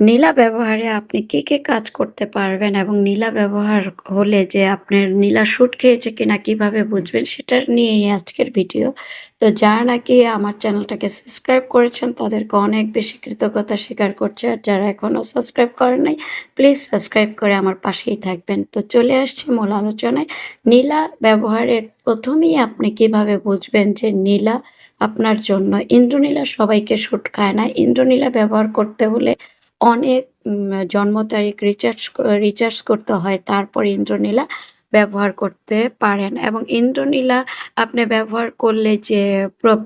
নীলা ব্যবহারে আপনি কি, কি কাজ করতে পারবেন এবং নীলা ব্যবহার হলে যে আপনার নীলা শ্যুট খেয়েছে কিনা কীভাবে বুঝবেন সেটা নিয়েই আজকের ভিডিও। তো যারা নাকি আমার চ্যানেলটাকে সাবস্ক্রাইব করেছেন তাদেরকে অনেক বেশি কৃতজ্ঞতা স্বীকার করছে আর যারা এখনও সাবস্ক্রাইব করেন নাই প্লিজ সাবস্ক্রাইব করে আমার পাশেই থাকবেন। তো চলে আসছি মূল আলোচনায়। নীলা ব্যবহারে প্রথমেই আপনি কীভাবে বুঝবেন যে নীলা আপনার জন্য ইন্দ্রনীলা সবাইকে শ্যুট খায় না। ইন্দ্রনীলা ব্যবহার করতে হলে অনেক জন্ম তারিখ রিচার্জ রিচার্জ করতে হয়। তারপর ইন্দ্রনীলা ব্যবহার করতে পারেন এবং ইন্দ্রনীলা আপনি ব্যবহার করলে যে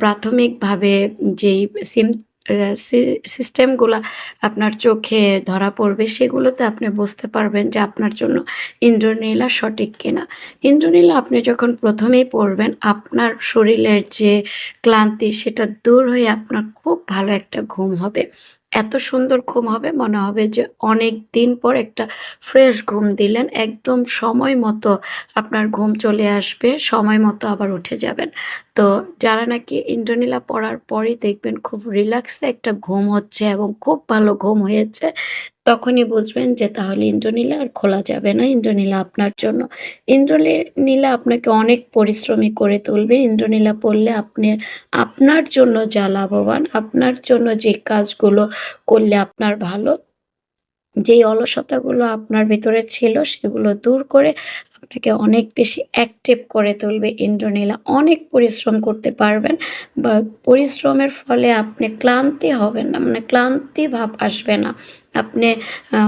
প্রাথমিকভাবে যেই সিম সিস্টেমগুলা আপনার চোখে ধরা পড়বে, সেগুলোতে আপনি বুঝতে পারবেন যে আপনার জন্য ইন্দ্রনীলা সঠিক কিনা। ইন্দ্রনীলা আপনি যখন প্রথমেই পড়বেন, আপনার শরীরের যে ক্লান্তি, সেটা দূর হয়ে আপনার খুব ভালো একটা ঘুম হবে। এত সুন্দর ঘুম হবে মনে হবে যে অনেক দিন পর একটা ফ্রেশ ঘুম দিলেন। একদম সময় মতো আপনার ঘুম চলে আসবে, সময় মতো আবার উঠে যাবেন। তো যারা নাকি ইন্দ্রনীলা পড়ার পরই দেখবেন খুব রিল্যাক্সে একটা ঘুম হচ্ছে এবং খুব ভালো ঘুম হয়েছে, তখনই বুঝবেন যে তাহলে ইন্দ্রনীলা আর খোলা যাবে না। ইন্দ্রনীলা আপনার জন্য। ইন্দ্রনীলা আপনাকে অনেক পরিশ্রমী করে তুলবে। ইন্দ্রনীলা পড়লে আপনি আপনার জন্য যা লাভবান, আপনার জন্য যে কাজগুলো করলে আপনার ভালো, যেই অলসতাগুলো আপনার ভিতরে ছিল সেগুলো দূর করে আপনাকে অনেক বেশি অ্যাক্টিভ করে তুলবে ইন্দ্রনীলা। অনেক পরিশ্রম করতে পারবেন বা পরিশ্রমের ফলে আপনি ক্লান্তি হবেন না। মানে ক্লান্তি ভাব আসবে না। আপনি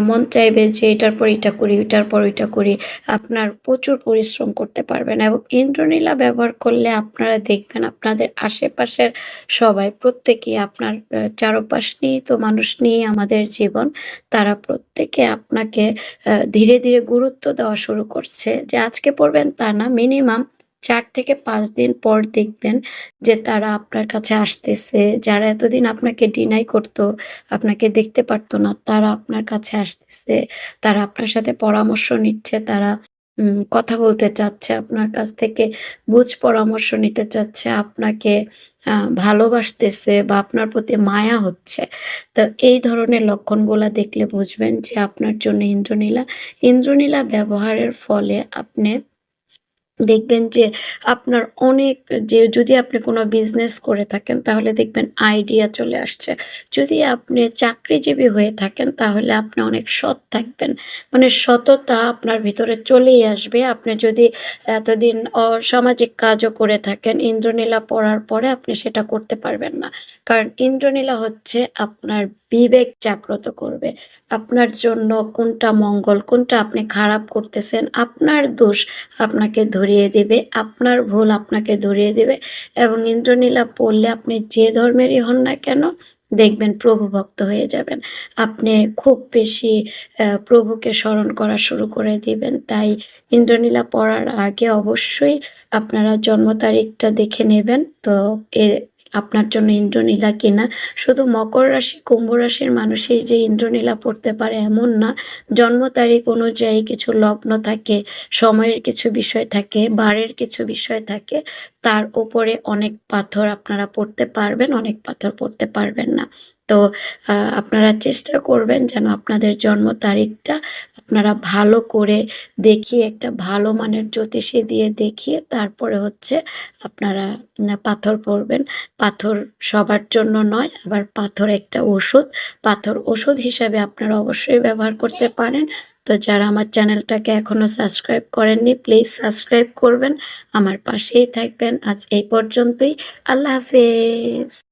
মন চাইবে যে এটার পর এটা করি, ওইটার পর ওইটা করি। আপনার প্রচুর পরিশ্রম করতে পারবেন এবং ইন্দ্রনীলা ব্যবহার করলে আপনারা দেখবেন আপনাদের আশেপাশের সবাই প্রত্যেকেই আপনার চারপাশ নিয়েই তো মানুষ নিয়েই আমাদের জীবন। তারা প্রত্যেকে আপনাকে ধীরে, ধীরে গুরুত্ব দেওয়া শুরু করছে। যে আজকে পড়বেন তা না মিনিমাম চার থেকে পাঁচ দিন পর দেখবেন যে তারা আপনার কাছে আসতেছে। যারা এতদিন আপনাকে ডিনাই করত, আপনাকে দেখতে পারতো না, তারা আপনার কাছে আসতেছে। তারা আপনার সাথে পরামর্শ নিচ্ছে, তারা কথা বলতে চাচ্ছে আপনার কাছ থেকে, বুঝ পরামর্শ নিতে চাচ্ছে, আপনাকে ভালোবাসতেছে বা আপনার প্রতি মায়া হচ্ছে। তো এই ধরনের লক্ষণগুলো দেখলে বুঝবেন যে আপনার জন্য ইন্দ্রনীলা। ইন্দ্রনীলা ব্যবহারের ফলে আপনি দেখবেন যে আপনার অনেক যে যদি আপনি কোনো বিজনেস করে থাকেন তাহলে দেখবেন আইডিয়া চলে আসছে। যদি আপনি চাকরিজীবী হয়ে থাকেন তাহলে আপনি অনেক সৎ থাকবেন। মানে সততা আপনার ভিতরে চলেই আসবে। আপনি যদি এতদিন অসামাজিক কাজও করে থাকেন ইন্দ্রনীলা পড়ার পরে আপনি সেটা করতে পারবেন না। কারণ ইন্দ্রনীলা হচ্ছে আপনার বিবেক জাগ্রত করবে। আপনার জন্য কোনটা মঙ্গল, কোনটা আপনি খারাপ করতেছেন, আপনার দোষ আপনাকে ধরিয়ে দেবে, আপনার ভুল আপনাকে ধরিয়ে দেবে এবং ইন্দ্রনীলা পড়লে আপনি যে ধর্মেরই হন না কেন দেখবেন প্রভু ভক্ত হয়ে যাবেন। আপনি খুব বেশি প্রভুকে স্মরণ করা শুরু করে দিবেন। তাই ইন্দ্রনীলা পড়ার আগে অবশ্যই আপনারা জন্ম তারিখটা দেখে নেবেন। তো এ আপনার জন্য ইন্দ্রনীলা কেনা শুধু মকর রাশি, কুম্ভ রাশির মানুষই যে ইন্দ্রনীলা পড়তে পারে এমন না। জন্ম তারিখ অনুযায়ী কিছু লগ্ন থাকে, সময়ের কিছু বিষয় থাকে, বারের কিছু বিষয় থাকে। তার উপরে অনেক পাথর আপনারা পড়তে পারবেন, অনেক পাথর পড়তে পারবেন না। তো আপনারা চেষ্টা করবেন যেন আপনাদের জন্ম তারিখটা আপনারা ভালো করে দেখিয়ে একটা ভালো মানের জ্যোতিষী দিয়ে দেখিয়ে তারপরে হচ্ছে আপনারা পাথর পড়বেন। পাথর সবার জন্য নয়, আবার পাথর একটা ওষুধ। পাথর ওষুধ হিসাবে আপনারা অবশ্যই ব্যবহার করতে পারেন। তো যারা আমার চ্যানেলটাকে এখনও সাবস্ক্রাইব করেননি প্লিজ সাবস্ক্রাইব করবেন। আমার পাশেই থাকবেন। আজ এই পর্যন্তই। আল্লাহ হাফেজ।